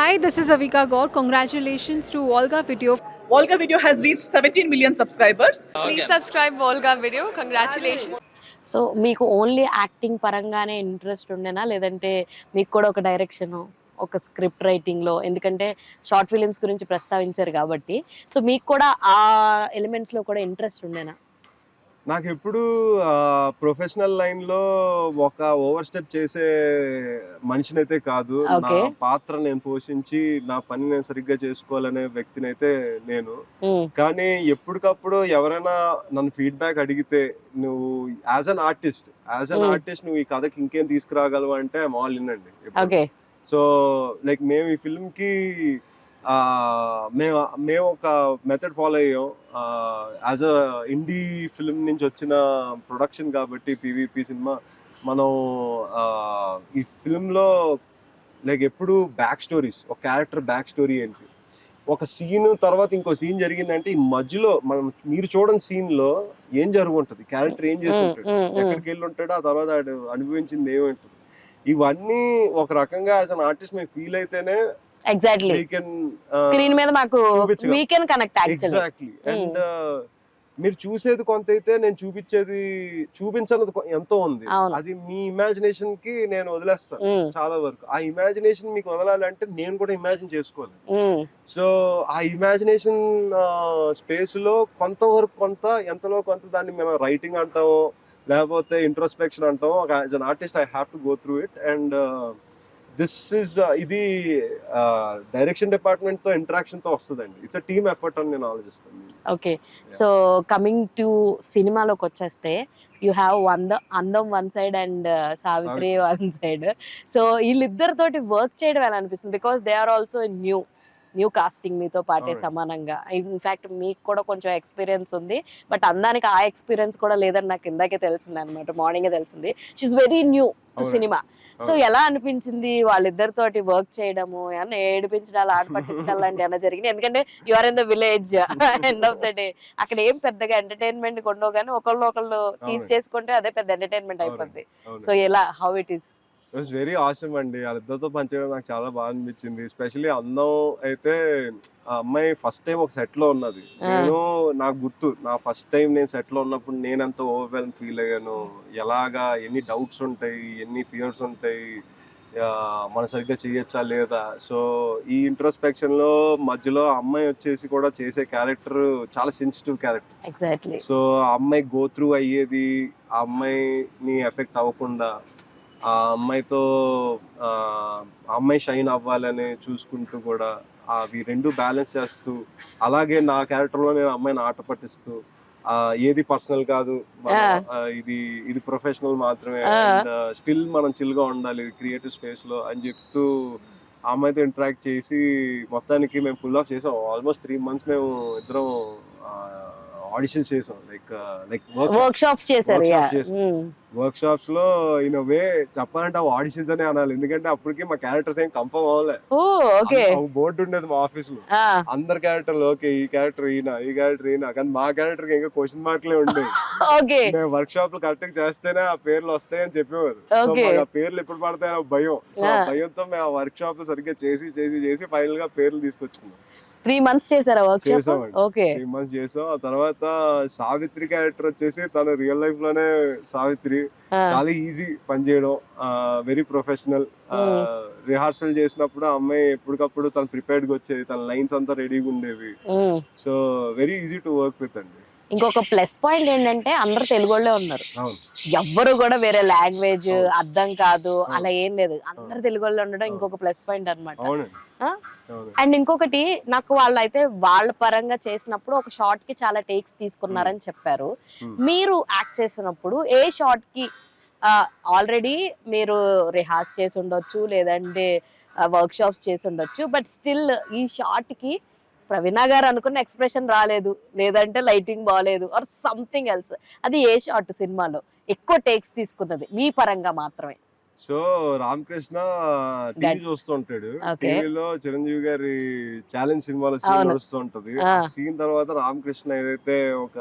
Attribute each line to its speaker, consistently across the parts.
Speaker 1: Hi, this is Avika Gaur. Congratulations to Volga Video.
Speaker 2: Volga Video has reached 17 million subscribers.
Speaker 1: Please subscribe Volga Video. Congratulations.
Speaker 3: So మీకు only acting పరంగానే interest ఉండేనా లేదంటే మీకు కూడా ఒక direction ఒక script రైటింగ్లో ఎందుకంటే షార్ట్ ఫిలిమ్స్ గురించి ప్రస్తావించారు కాబట్టి సో మీకు కూడా ఆ ఎలిమెంట్స్లో కూడా ఇంట్రెస్ట్ ఉండేనా
Speaker 4: నాకు ఎప్పుడు ప్రొఫెషనల్ లైన్లో ఒక ఓవర్ స్టెప్ చేసే మనిషిని అయితే కాదు నా. పాత్ర నేను పోషించి నా పని నేను సరిగ్గా చేసుకోవాలనే వ్యక్తిని అయితే నేను. కానీ ఎప్పటికప్పుడు ఎవరైనా నన్ను ఫీడ్బ్యాక్ అడిగితే నువ్వు as an artist as an. Artist నువ్వు ఈ కథకి ఇంకేం తీసుకురాగలవు అంటే ఆల్ ఇన్ అండి సో లైక్ మేము ఈ ఫిల్మ్కి మేము మేము ఒక మెథడ్ ఫాలో అయ్యాం. యాజ్ అ ఇండీ ఫిల్మ్ నుంచి వచ్చిన ప్రొడక్షన్ కాబట్టి పీవీపీ సినిమా మనం ఈ ఫిల్మ్లో లైక్ ఎప్పుడు బ్యాక్ స్టోరీస్ ఒక క్యారెక్టర్ బ్యాక్ స్టోరీ ఏంటి? ఒక సీన్ తర్వాత ఇంకో సీన్ జరిగిందంటే ఈ మధ్యలో మనం మీరు చూడని సీన్లో ఏం జరుగుంటది? క్యారెక్టర్ ఏం చేసి ఉంటాడు? ఎక్కడికి వెళ్ళి ఉంటాడో ఆ తర్వాత ఆడు అనుభవించింది ఏముంటుంది ఇవన్నీ ఒక రకంగా యాజ్ అన్ ఆర్టిస్ట్ మేము ఫీల్ అయితేనే
Speaker 3: ఎగ్జాక్ట్లీ
Speaker 4: వీ కెన్
Speaker 3: స్క్రీన్ మీద మాకు. We can connect actually
Speaker 4: exactly and మీరు చూసేది కొంత అయితే నేను చూపించేది చూపించనది ఎంతో ఉంది. అది మీ ఇమాజినేషన్కి నేను వదిలేస్తాను చాలా వరకు. ఆ ఇమాజినేషన్ మీకు వదలాలంటే నేను కూడా ఇమాజిన్ చేసుకోవాలి. సో ఆ ఇమాజినేషన్ స్పేస్లో కొంతవరకు కొంత ఎంతలో కొంత దాన్ని మేము రైటింగ్ అంటాము లేకపోతే ఇంట్రోస్పెక్షన్ అంటాము as an artist I have to go through it and this is ఇది డైరెక్షన్ డిపార్ట్మెంట్తో ఇంటరాక్షన్తో వస్తుందండి. ఇట్స్ టీమ్ ఎఫర్ట్ అని నేను ఆలోచిస్తాను.
Speaker 3: ఓకే సో కమింగ్ టు సినిమాలోకి వచ్చేస్తే యూ హ్యావ్ వన్ ద అందం one side and Savitri one side so వీళ్ళిద్దరితోటి work చేయడం ఎలా అనిపిస్తుంది? Because they are also new new casting మీతో పాటే. సమానంగా. ఇన్ఫాక్ట్ మీకు కూడా కొంచెం ఎక్స్పీరియన్స్ ఉంది. బట్ అందానికి ఆ ఎక్స్పీరియన్స్ కూడా లేదని నాకు ఇందాకే తెలిసింది అనమాట మార్నింగే తెలిసింది. She very new to. Cinema so. ఎలా అనిపించింది వాళ్ళిద్దరితోటి వర్క్ చేయడము ఏమన్నా ఏడిపించడాలు ఆట పట్టించడాలు లాంటి ఏమైనా జరిగింది ఎందుకంటే you are in the village end of the day అక్కడ ఏం పెద్దగా ఎంటర్టైన్మెంట్ ఉండవు కానీ ఒకళ్ళు ఒకళ్ళు టీస్. చేసుకుంటే అదే పెద్ద ఎంటర్టైన్మెంట్ అయిపోద్ది. సో ఎలా how it is
Speaker 4: was very awesome అండి. వాళ్ళిద్దరితో పనిచేయడం నాకు చాలా బాగా అనిపించింది. ఎస్పెషల్లీ అందం అయితే ఆ అమ్మాయి ఫస్ట్ టైం ఒక సెట్లో ఉన్నది. నేను నాకు గుర్తు నా ఫస్ట్ టైం నేను సెట్లో ఉన్నప్పుడు నేను ఎంత ఓవర్వెల్మ్ ఫీల్ అయ్యాను ఎలాగా ఎన్ని డౌట్స్ ఉంటాయి ఎన్ని ఫియర్స్ ఉంటాయి మనం సరిగ్గా చేయొచ్చా లేదా? సో ఈ ఇంట్రోస్పెక్షన్లో మధ్యలో అమ్మాయి వచ్చేసి కూడా చేసే క్యారెక్టర్ చాలా సెన్సిటివ్ క్యారెక్టర్
Speaker 3: ఎగ్జాక్ట్లీ
Speaker 4: సో ఆ అమ్మాయి గో త్రూ అయ్యేది ఆ అమ్మాయిని ఎఫెక్ట్ అవ్వకుండా ఆ అమ్మాయితో ఆ అమ్మాయి షైన్ అవ్వాలని చూసుకుంటూ కూడా అవి రెండు బ్యాలెన్స్ చేస్తూ అలాగే నా క్యారెక్టర్లో నేను అమ్మాయిని ఆట పట్టిస్తూ ఆ ఏది పర్సనల్ కాదు ఇది ఇది ప్రొఫెషనల్ మాత్రమే. స్టిల్ మనం chill గా ఉండాలి క్రియేటివ్ స్పేస్లో అని చెప్తూ ఆ అమ్మాయితో ఇంటరాక్ట్ చేసి మొత్తానికి మేము పుల్ ఆఫ్ చేసాం. ఆల్మోస్ట్ త్రీ మంత్స్ మేము ఇద్దరం ఆడిషన్స్ చేసాం. లైక్ లైక్
Speaker 3: వర్క్ షాప్స్ చేశారు.
Speaker 4: వర్క్ షాప్స్లో ఇన్ వే చెప్పాలంటే అవి ఆడిషన్స్ అనే అనాలి. ఎందుకంటే అప్పటికి మా క్యారెక్టర్స్ ఏం కన్ఫర్మ్ అవ్వలే.
Speaker 3: ఓ ఓకే.
Speaker 4: బోర్డు ఉండేది మా ఆఫీస్లో అందరి క్యారెక్టర్లు ఓకే ఈ క్యారెక్టర్ ఈయన ఈ క్యారెక్టర్ ఈయన కానీ మా క్యారెక్టర్ ఇంకా క్వశ్చన్ మార్క్లే ఉండేవి.
Speaker 3: ఓకే.
Speaker 4: మేము వర్క్ షాప్లో కరెక్ట్ చేస్తేనే ఆ పేర్లు వస్తాయని చెప్పేవారు. So
Speaker 3: Okay.
Speaker 4: మాకు ఆ పేర్లు ఎప్పుడు పడతాయని భయం. సో ఆ. భయంతో మేము ఆ వర్క్ షాప్లో సరిగ్గా చేసి చేసి చేసి ఫైనల్గా పేర్లు తీసుకొచ్చుకున్నాం.
Speaker 3: త్రీ మంత్స్ చేశారా వర్క్ షాప్
Speaker 4: చేసామండి.
Speaker 3: ఓకే.
Speaker 4: త్రీ మంత్స్ చేసాం. ఆ తర్వాత సావిత్రి క్యారెక్టర్ వచ్చేసి తన రియల్ లైఫ్లోనే సావిత్రి. చాలా ఈజీ పని చేయడం. Very professional. రిహార్సల్ చేసినప్పుడు ఆ అమ్మాయి ఎప్పటికప్పుడు తను ప్రిపేర్డ్గా వచ్చేది. తన లైన్స్ అంతా రెడీగా ఉండేవి. So very easy to work with అండి.
Speaker 3: ఇంకొక ప్లస్ పాయింట్ ఏంటంటే అందరూ తెలుగు వాళ్ళే ఉన్నారు ఎవ్వరు కూడా వేరే లాంగ్వేజ్. అర్థం కాదు. అలా ఏం లేదు అందరు తెలుగు వాళ్ళు ఉండడం. ఇంకొక ప్లస్ పాయింట్?
Speaker 4: అవునండి
Speaker 3: అండ్ ఇంకొకటి నాకు వాళ్ళు అయితే వాళ్ళ పరంగా చేసినప్పుడు ఒక షార్ట్కి చాలా టేక్స్ తీసుకున్నారని చెప్పారు. మీరు యాక్ట్ చేసినప్పుడు ఏ షార్ట్కి ఆల్రెడీ మీరు రిహార్స్ చేసి ఉండొచ్చు లేదంటే వర్క్ షాప్స్ చేసి ఉండొచ్చు బట్ స్టిల్ ఈ షార్ట్కి ప్రవీణ గారు అనుకున్న ఎక్స్ప్రెషన్ రాలేదు లేదంటే లైటింగ్ బాగాలేదు ఆర్ సంథింగ్ ఎల్స్ అది ఏ షార్ట్ సినిమాలో ఎక్కువ టేక్స్ తీసుకున్నది మీ పరంగా మాత్రమే.
Speaker 4: సో రామకృష్ణ టీవీ చూస్తుంటాడు. టీవీలో చిరంజీవి గారి ఛాలెంజ్ సినిమాలో సీన్. నడుస్తుంటది సీన్ తర్వాత రామకృష్ణ ఏదైతే ఒక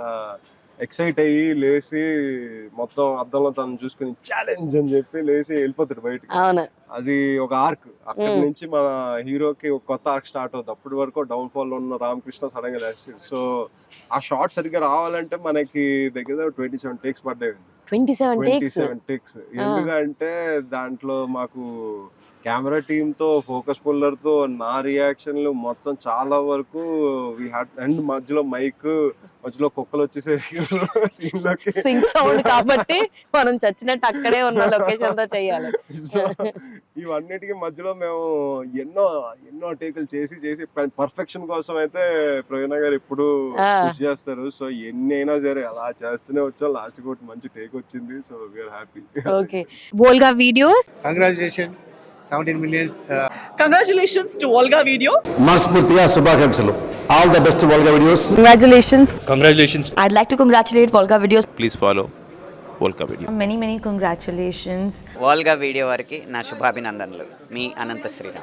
Speaker 4: ఎక్సైట్ అయ్యి లేచి మొత్తం అద్దంలో తను చూసుకుని ఛాలెంజ్ అని చెప్పి లేచి వెళ్ళిపోతాడు బయటికి.
Speaker 3: అవును.
Speaker 4: అది ఒక ఆర్క్ అక్కడి. నుంచి మన హీరోకి ఒక కొత్త ఆర్క్ స్టార్ట్ అవుతుంది అప్పటి వరకు డౌన్ ఫాల్లో ఉన్న రామకృష్ణ సడన్గా లేస్తాడు సో ఆ షార్ట్ సరిగ్గా రావాలంటే మనకి దగ్గర ట్వంటీ సెవెన్ టేక్స్ పడ్డాయి
Speaker 3: ట్వంటీ సెవెన్ టేక్స్
Speaker 4: ఎందుకంటే దాంట్లో మాకు కెమెరా టీమ్తో ఫోకస్ పుల్లర్తో నా రియాక్షన్లు మొత్తం చాలా వరకు వి హ్యాడ్ అండ్ మధ్యలో మైక్ మధ్యలో కుక్కలు వచ్చేసే సీన్లోకి
Speaker 3: సింక్ సౌండ్ కాబట్టి మనం చచ్చినట్టు అక్కడే ఉన్న లొకేషన్తో చెయ్యాలి
Speaker 4: సో ఇవన్నిటికి మధ్యలో మేము ఎన్నో ఎన్నో టేకులు చేసి చేసి పర్ఫెక్షన్ కోసం అయితే ప్రవీణ గారు ఎప్పుడు. కృషి చేస్తారు. సో ఎన్ని అయినా సరే అలా చేస్తూనే వచ్చాం. లాస్ట్ ఒకటి మంచి టేక్ వచ్చింది. So we're happy
Speaker 3: okay
Speaker 1: Volga videos.
Speaker 5: Congratulations, 17 millions. Uh,
Speaker 2: Congratulations to Olga Video.
Speaker 6: మనస్ఫూర్తిగా శుభాకాంక్షలు all the best Volga videos
Speaker 7: Congratulations.
Speaker 8: Congratulations.
Speaker 7: I'd like to congratulate Volga Videos.
Speaker 8: Please follow Volca Video.
Speaker 7: Many, many congratulations.
Speaker 9: Volga video వారికి నా శుభాభినందనలు మీ అనంత శ్రీరామ్